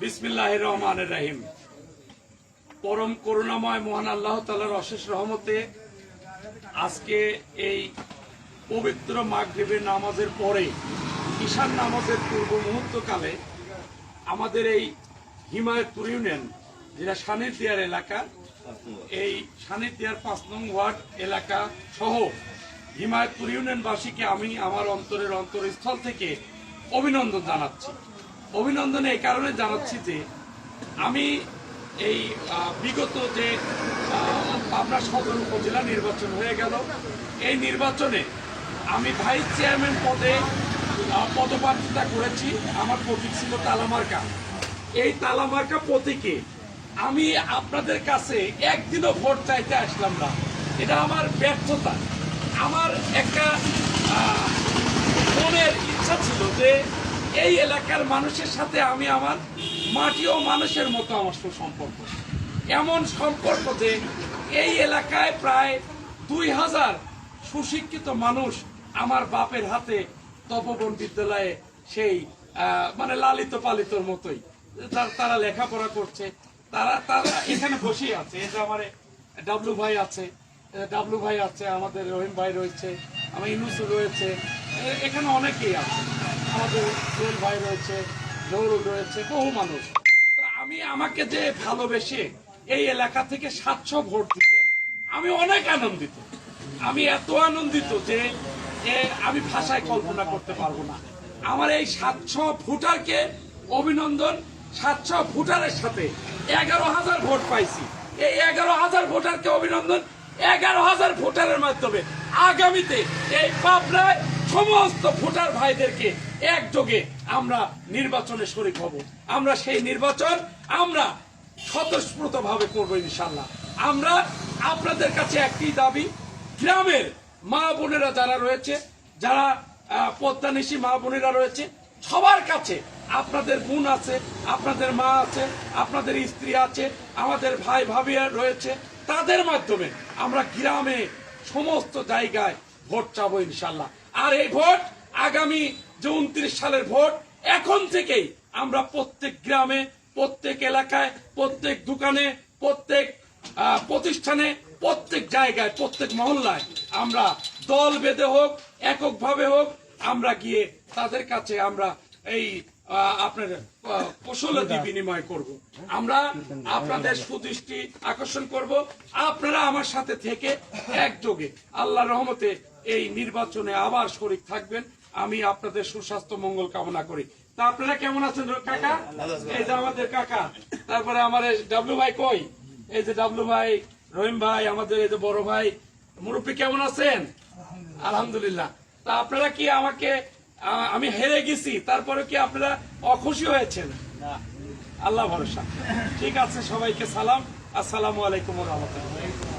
বিসমিল্লাহ রহমান রাহিম। পরম করুণাময় মহান আল্লাহ তালার অশেষ রহমতে আজকে এই পবিত্র মাগরিবের নামাজের পরে, ঈশান নামাজের পূর্ব মুহূর্তকালে আমাদের এই হিমায়তপুর ইউনিয়ন, যেটা সানিদিয়ার এলাকা, এই সানিদিয়ার পাঁচ নং ওয়ার্ড এলাকা সহ হিমায়তপুর ইউনিয়নবাসীকে আমি আমার অন্তরের অন্তরস্থল থেকে অভিনন্দন জানাচ্ছি। অভিনন্দন এই কারণে জানাচ্ছি যে আমি এই বিগত যে পাবনা সদর উপজেলা নির্বাচন হয়ে গেল। এই নির্বাচনে আমি ভাইস চেয়ারম্যান পদে পদপ্রার্থিতা করেছি। আমার প্রতীক ছিল তালামার্কা এই তালামার্কা প্রতীকে আমি আপনাদের কাছে একদিনও ভোট চাইতে আসলাম না। এটা আমার ব্যর্থতা। আমার একটা মনের ইচ্ছা ছিল যে এই এলাকার মানুষের সাথে আমি আমার মাটি ও মানুষের মতো আমার সুসম্পর্ক। এমন সম্পর্ক যে এই এলাকায় প্রায় দুই হাজার সুশিক্ষিত মানুষ আমার বাপের হাতে তপবন বিদ্যালয়ে সেই মানে লালিত পালিতর মতোই। তার- তারা লেখাপড়া করছে। তারা তারা এখানে বসেই আছে। এই যে আমার ডাবলু ভাই আছে, ডাবলু ভাই আছে, আমাদের রহিম ভাই রয়েছে, আমার ইনুস রয়েছে এখানে অনেকেই আছে। আমাদের সোহেল ভাই রয়েছে জৌরুল রয়েছে, বহু মানুষ। তো আমি আমাকে যে ভালোবেসে এই এলাকা থেকে সাতশো ভোট দিতে, আমি অনেক আনন্দিত। আমি এত আনন্দিত যে আমি ভাষায় কল্পনা করতে পারব না। আমার এই সাতশো ভোটারকে অভিনন্দন, সাতশো ভোটারের সাথে এগারো হাজার ভোট পাইছি। এই এগারো হাজার ভোটারকে অভিনন্দন, এগারো হাজার ভোটারের মাধ্যমে আগামীতে এই পাবনায় সমস্ত ভোটার ভাইদেরকে একযোগে আমরা নির্বাচনে শরিক হব। আমরা সেই নির্বাচন আমরা স্বতঃস্ফূর্ত ভাবে করব ইনশাল্লাহ আমরা আপনাদের কাছে একটি দাবি, গ্রামের মা বোনেরা যারা রয়েছে, যারা পদ্মানিশী মা বোনেরা রয়েছে, সবার কাছে আপনাদের বোন আছে, আপনাদের মা আছে, আপনাদের স্ত্রী আছে, আমাদের ভাই ভাবি রয়েছে, তাদের মাধ্যমে আমরা গ্রামে সমস্ত জায়গায় ভোট চাবো ইনশাল্লাহ আর এই ভোট আগামী যে উনত্রিশ সালের ভোট, এখন থেকেই আমরা প্রত্যেক গ্রামে, প্রত্যেক এলাকায়, প্রত্যেক দোকানে, প্রত্যেক প্রতিষ্ঠানে, প্রত্যেক জায়গায়, প্রত্যেক মহল্লায় আমরা দল বেঁধে হোক, এককভাবে হোক, আমরা গিয়ে তাদের কাছে আমরা এই আপনার কৌশলতি বিনিময় করব। আমরা আপনাদের সুদৃষ্টি আকর্ষণ করব। আপনারা আমার সাথে থেকে একযোগে আল্লাহ রহমতে এই নির্বাচনে আবার শরিক থাকবেন। আমি আপনাদের সুস্বাস্থ্য মঙ্গল কামনা করি। তা আপনারা কেমন আছেন কাকা? এই যে আমাদের কাকা। তারপরে আমার ডাবলু ভাই কই? এই যে ডাবলু ভাই রহিম ভাই আমাদের এই যে বড় ভাই। মুরব্বী কেমন আছেন? আলহামদুলিল্লাহ। তা আপনারা কি আমাকে আমি হেরে গেছি তারপরে কি আপনারা অখুশি হয়েছেন? আল্লাহ ভরসা। ঠিক আছে সবাইকে সালাম। আসসালামু আলাইকুম রহমতুল্লাহ।